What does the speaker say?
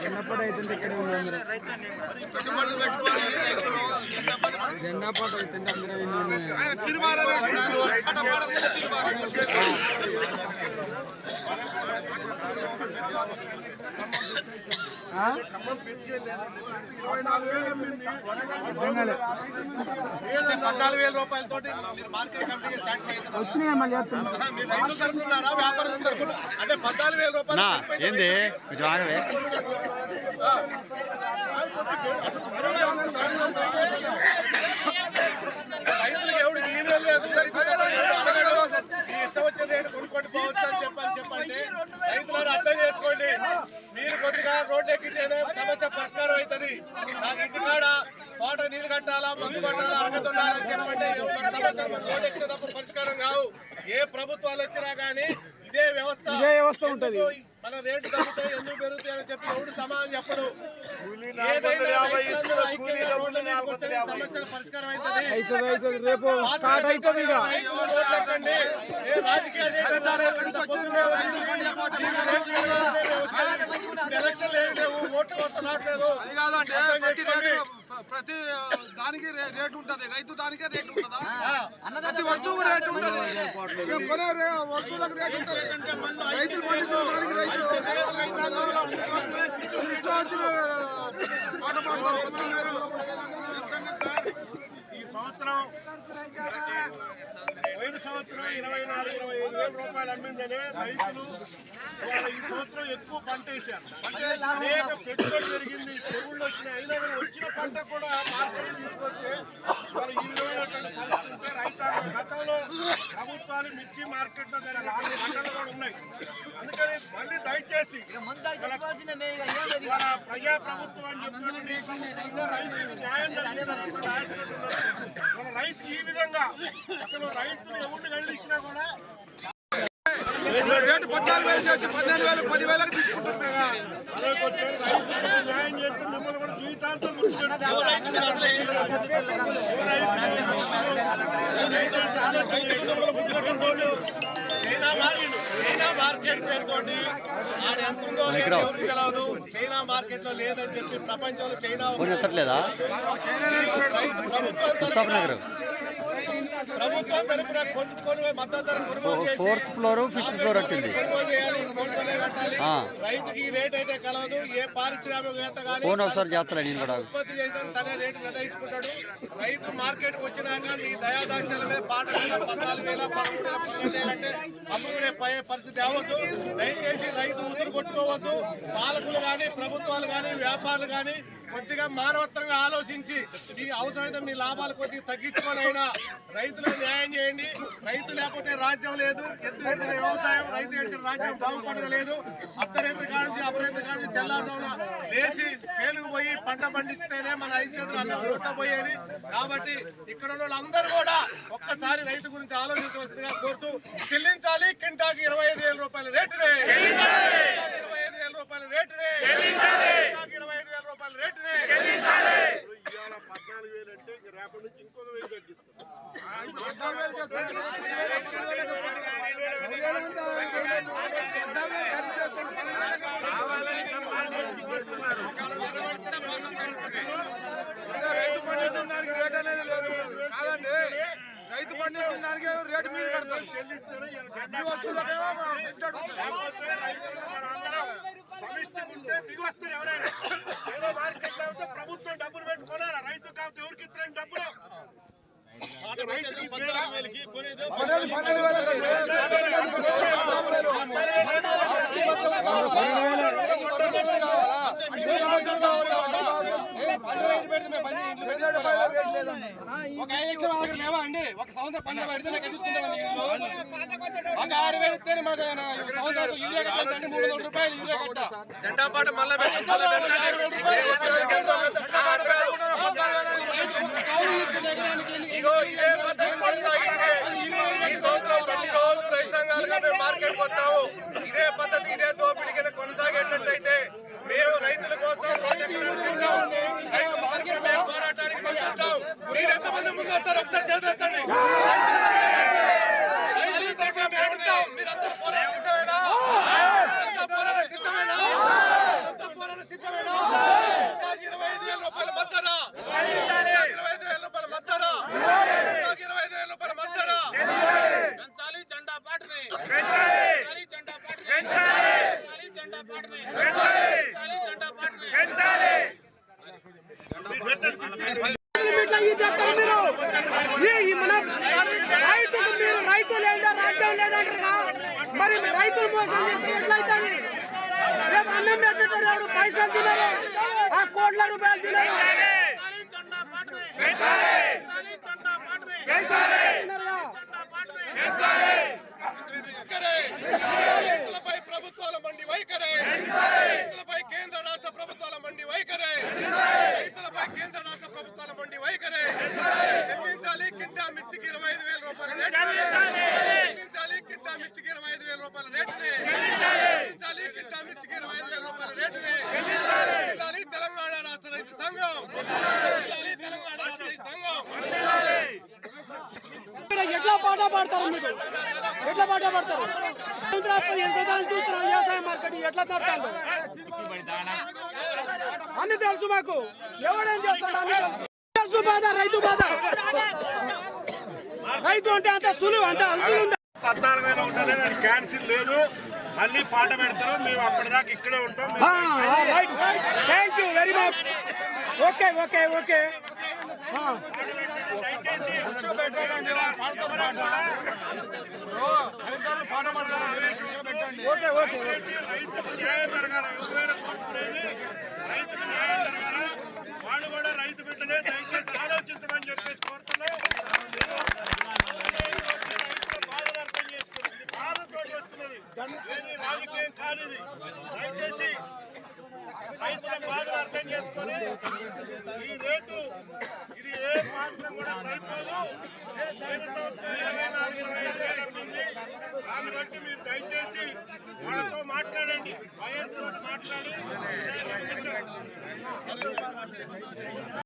జెండా అవుతుంటే ఇక్కడ ఉన్నారు జెండా పాట అవుతుంటే అందరూ విన్నాను ఆ? పద్నాలుగు వేల రూపాయలతోటి మీరు మార్కెట్ సాటిస్ఫై మీరు రైతులు తరఫున్నారా వ్యాపారం అంటే పద్నాలుగు వేల రూపాయలు ఏంది? రైతులకు ఎవడు ఈయన లేదు రైతులు ఇష్టం వచ్చిన రేటు కొనుక్కోండి పోవచ్చు అని చెప్పని చెప్పండి. రైతులను అర్థం చేసుకోండి మీరు కొద్దిగా రోడ్డు ఎక్కితేనే సమస్య పరిష్కారం అవుతుంది నాకు ఇంటికాడ తోట నీళ్ళు కట్టాలా మందు అరగతుండాలని చెప్పండి. సమస్యలు రోడ్డు తప్ప పరిష్కారం కావు. ఏ ప్రభుత్వాలు వచ్చినా కానీ ఇదే వ్యవస్థ. ఇదే వ్యవస్థ ఉంటది. మన రేటు తగ్గుతాయి ఎందుకు పెరుగుతాయి అని చెప్పి ఎవడు సమాధానం చెప్పడు. సమస్యల పరిష్కారం అవుతుంది రేపు స్టార్ట్ అవుతుంది ఎలక్షన్లు ఏం లేవు ఓట్లు ప్రతి దానికి రేటు ఉంటది. రైతు దానికే రేటు ఉంటుందా? ప్రతి వస్తువు రేటు ఉంటది. ఇక కొనే రే- వస్తువులకు రేటు ఉంటది. రైతులు పండించిన దానికి రైతు ఈ సంవత్సరం ఇరవై నాలుగు ఇరవై ఐదు వేల రూపాయలు అమ్మిందనే రైతులు. వాళ్ళ ఈ సంవత్సరం ఎక్కువ పంట వేశారు. అనేక పెట్టుబడి జరిగింది. తెగుళ్ళు వచ్చినాయి. అయినా కానీ వచ్చిన పంట కూడా మార్కెట్ తీసుకొస్తే మరి ఈ విధమైనటువంటి పరిస్థితి రైతాంగం గతంలో ప్రభుత్వాలు మిర్చి మార్కెట్లో జరిగిన పంటలు కూడా ఉన్నాయి. అందుకని మళ్ళీ దయచేసి మన ప్రజా ప్రభుత్వం అని రైతులకు న్యాయం. మన రైతు ఈ విధంగా అసలు రైతులు ఎవరిని గడిచినా కూడా రేటు పద్నాలుగు వేలు చేసి పదిహేను వేలు పదివేలకు తీసుకుంటున్నా పదవికి వచ్చారు రైతులకు న్యాయం చేస్తే మిమ్మల్ని కూడా జీవితాంతం. చైనా మార్కెట్ చైనా మార్కెట్ పేరుతోటి ఆడ ఎంత ఉందో లేదు ఎవరికి తెలియదు చైనా మార్కెట్లో లేదని చెప్పి ప్రపంచంలో చైనా ప్రభుత్వం ప్రభుత్వం తరపున కొనుక్కొని మద్దతు ధర కొనుగోలు చేసి ఫోర్త్ ఫ్లోర్ ఫిఫ్త్ ఫ్లోర్ వచ్చింది కొనుగోలు చేయాలి కొనుగోలే కట్టాలి. ఆ. రైతుకి ఈ రేట్ అయితే కలవదు. ఏ పారిశ్రామికవేత్త కానీ ఫోన్ ఒకసారి నేను కూడా ఉత్పత్తి చేసిన తనే రేటు నిర్ణయించుకుంటాడు. రైతు మార్కెట్ వచ్చినాక మీ దయాదాక్షల మీద పాట పద్నాలుగు వేల పదమూడు వేల అమ్ముకునే పోయే పరిస్థితి అవ్వద్దు. దయచేసి రైతు ఉసురు కొట్టుకోవద్దు. పాలకులు కానీ ప్రభుత్వాలు కానీ వ్యాపారులు కానీ కొద్దిగా మానవత్వంగా ఆలోచించి మీ అవసరమైతే మీ లాభాలు కొద్దిగా తగ్గించుకొని అయినా రైతులకు న్యాయం చేయండి. రైతు లేకపోతే రాజ్యం లేదు. ఎత్తు వ్యవసాయం రైతు ఏడ్చిన రాజ్యం బాగుపడదు లేదు. అర్ధరైతు కానించి అపరైతు కానించి తెల్లారుజామున లేచి చేనుకు పోయి పంట పండిస్తేనే మన ఐదు చేతులు అన్నం కొట్టబోయేది కాబట్టి ఇక్కడ ఉన్న వాళ్ళందరూ కూడా ఒక్కసారి రైతు గురించి ఆలోచించవలసిందిగా కోరుతూ చెల్లించాలి. కింటాకి ఇరవై ఐదు వేల రూపాయల రేటునే. ఇరవై ఐదు వేల రూపాయల రేటునే కింటాకి ఇరవై ఐదు వేల రూపాయల రేటునే ఇవాళ పద్నాలుగు వేలు అంటే రేపటి నుంచి ఇంకొక వెయ్యి తగ్గిస్తాం పద్నాలుగు వేలు చేస్తే పదివేలు పదివేలు రైతు పండించిన రేట్ అనేది లేదు కాదండి రైతు పండించిన రేటు మీరు కడతారు చెల్లిస్తేనే వస్తువులకేమో మా గిట్టడు. లేకపోతే రైతులు మనందరం సమిష్టిగా ఉంటే దిగి వస్తారు ఎవరైనా ఏదో మార్కెట్ లేకపోతే ప్రభుత్వం డబ్బులు పెట్టి కొనాలి రైతు కాకపోతే ఎవరికి ఇస్తారని డబ్బులు అటు రైతుకి పద్నాలుగు వేలకి కొనేది పన్నెండు పన్నెండు వేలు ఒక ఐదు లక్షల దగ్గర లేవా అండి ఒక సంవత్సరం పెడితే ఒక ఆరు వేలు ఇస్తేనే మాకు సంవత్సరం యూరియా కట్టాలంటే మూడు వందల రూపాయలు యూరియా కట్ట జెండా పాట మళ్ళా ఇదే పద్ధతి కొనసాగిస్తే ఈ సంవత్సరం ప్రతిరోజు రైతాంగాలుగా మేము మార్కెట్ పోతాము ఇదే పద్ధతి ఇదే దోపిడి కింద మేము రైతుల కోసం మార్కెట్ పోరాటానికి మేము ఉంటాం ముందు వస్తారా రైతుకు మీరు రైతు లేదా రాజ్యం లేదంటారుగా మరి రైతులు మోసం చేస్తే ఎట్లయితుంది రేపు అన్నం పెట్టేటోడు పైసలు తినరు ఆ కోట్ల రూపాయలు తినరు కాళీ జెండా పార్టీని కాళీ జెండా పార్టీని తినరుగా. వైఖరే రైతులపై ప్రభుత్వాల మండి వైఖరే రైతులపై కేంద్ర రాష్ట్ర ప్రభుత్వాల మండి వైఖరే రైతులపై కేంద్ర రాష్ట్ర ప్రభుత్వాల మండి వైఖరే చెల్లించాలి కింటా మిర్చికి ఇరవై ఐదు వేల రూపాయల రేటు చెల్లించాలి కింటా మిర్చికి ఇరవై ఐదు వేల రూపాయల రేటుని చెల్లించాలి కింటా మిర్చికి ఇరవై ఐదు వేల రూపాయల రేటుని చెల్లించాలి తెలంగాణ రాష్ట్ర రైతు సంఘం. ఎట్లా పాట పాడతారు మీరు? ఎట్లా పాట పాడతారు? చూస్తున్నాం వ్యవసాయ మార్కెట్ ఎట్లా తడతాడు అన్ని తెలుసు మాకు. ఎవడేం చేస్తాడు అన్ని తెలుసు. బాధ రైతు బాధ. రైతు అంటే అంత సులువు అంత అలసి ఉందా? పద్నాలుగు వేలు ఉంటుంది అది క్యాన్సిల్ లేదు. మళ్ళీ పాట పెడతారు. మేము అప్పటిదాకా ఇక్కడే ఉంటాం. Right thank you very much okay okay okay okay okay రైతుకు న్యాయం జరగాల. ఎవరైనా కోరుకునేది రైతుకు న్యాయం జరగాల వాళ్ళు కూడా రైతు బిడ్డనే దయచేసి ఆలోచించమని చెప్పేసి కోరుతున్నాం రైతుల బాధలు అర్థం చేసుకోండి బాధతోటి వస్తున్నది ఏది రాజకీయం కాదు ఇది దయచేసి రైతుల బాధలు అర్థం చేసుకొని ఈ రేటు ఇది ఏ మాత్రం కూడా సరిపోదు పోయిన సంవత్సరం ఇరవై నాలుగు ఇరవై ఐదు దాన్ని బట్టి మీరు దయచేసి వాళ్ళతో మాట్లాడండి. వైఎస్ తోటి మాట్లాడి.